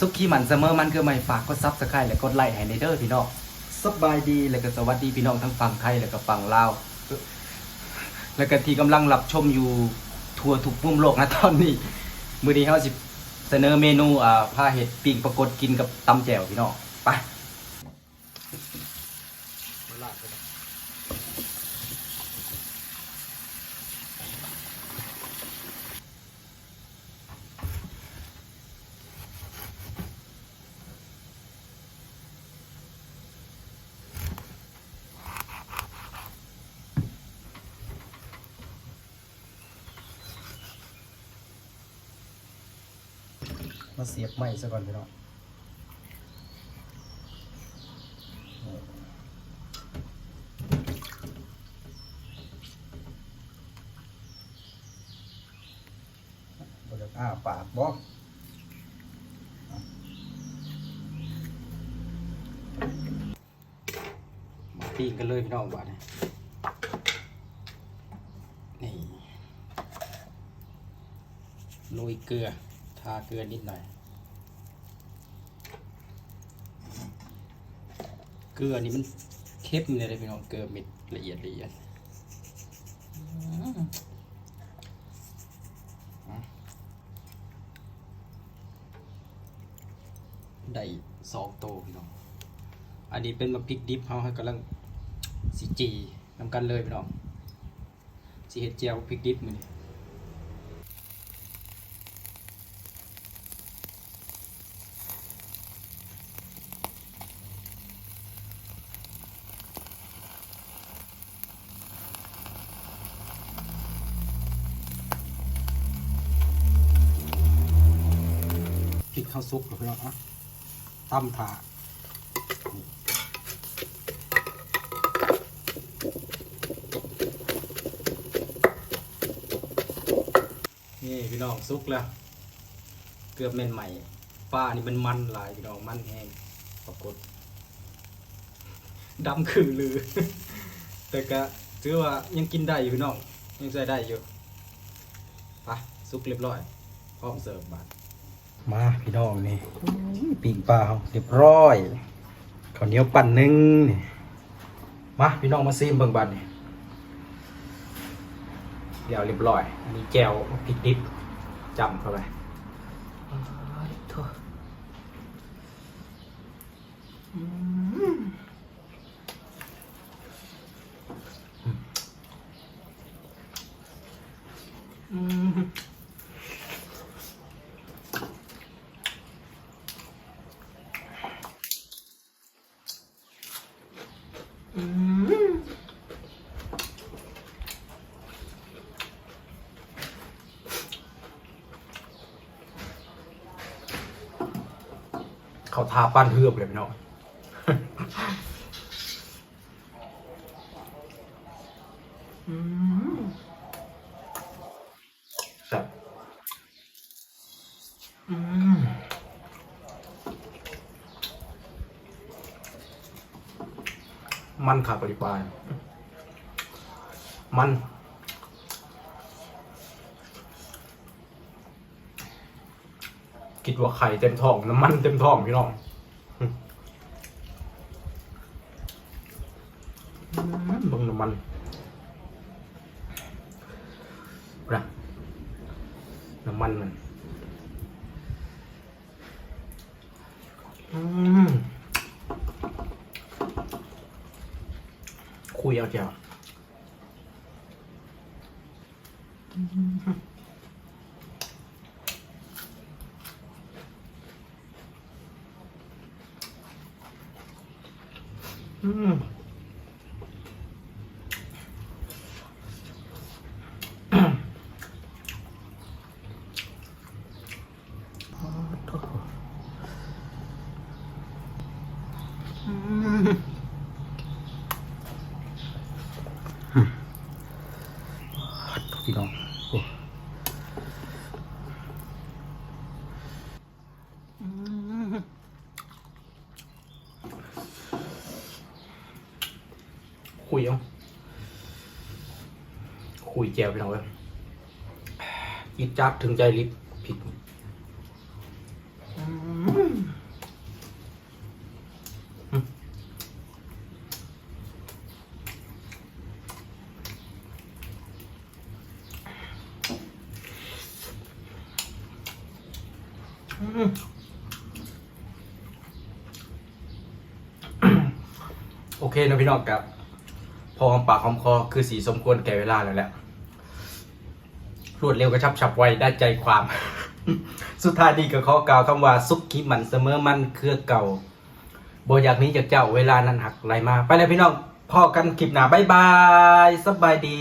สุขีมันเสมอมันคือไม่ฝากกดซับสไครต์และกดไลค์ให้ในเด้อพี่น้องสบายดีและก็สวัสดีพี่น้องทั้งฝั่งไทยและก็ฝั่งลาวแล้วก็ที่กำลังรับชมอยู่ทั่วทุกมุมโลกนะตอนนี้มื้อนี้เฮาสิเสนอเมนูอ่าผ้าเห็ดปิ้งปรากฏกินกับตำแจ่วพี่น้องไป มาเสียบไม้ซะก่อนพี่น้องบ่ได้อ้าปากบ่มาปิ้งกันเลยพี่น้องบานี้นี่โรยเกลือ ทาเกลือนิดหน่อย เกลือนี่มันเข้มเลยนะพี่น้องเกลือเม็ดละเอียดละเอียดได้สองโตพี่น้อง อันนี้เป็นมาพริกดิบเขาให้กำลังสีจีนำกันเลยพี่น้องสีเห็ดเจียวพริกดิบมือนี่ ข้าวซุปพี่น้องอะตำถานี่พี่น้องซุกแล้ว เกือบเม็นใหม่ป้านี่มันมันหลายพี่น้องมันแห้งปรากฏดำคือลือ แต่ก็ถือว่ายังกินได้อยู่พี่น้องยังใช้ได้อยู่ไปซุกเรียบร้อยพร้อมเสิร์ฟบาท มาพี่น้องนี่ปีกปลาเรียบร้อยข้าวเหนียวปั่นหนึ่งนี่มาพี่น้องมาซีมเบิ่งบันนี่เดี๋ยวเรียบร้อย อันนี้แจวพริกดิบจำเข้าไปอื เขาทาปั้นเฮือบเลยพี่น้องอืมแซ่บอืม มันขาดปริปาย มัน คิดว่าไข่เต็มท้อง น้ำมันเต็มท้องพี่น้องอืมเบิ่งน้ำมันนะน้ำมันมันอืม คุยเอาเพี่น้องคุยเองคุยแจวพี่น้องเว้ยกินจับถึงใจลิบผิดอืม โอเคนะพี่น้องครับ พอหอมปากหอมคอคือสีสมควรแก่เวลาแล้วแหละรวดเร็วกระชับฉับไวได้ใจความ สุดท้ายนี้ก็ขอกล่าวคำว่าสุขขีมันเสมอมันเครือเก่าโบอยากนี้จากเจ้าเวลานั้นหักไหลมา ไปแล้วพี่น้องพอกันคลิปหน้าบ๊ายบายสบายดี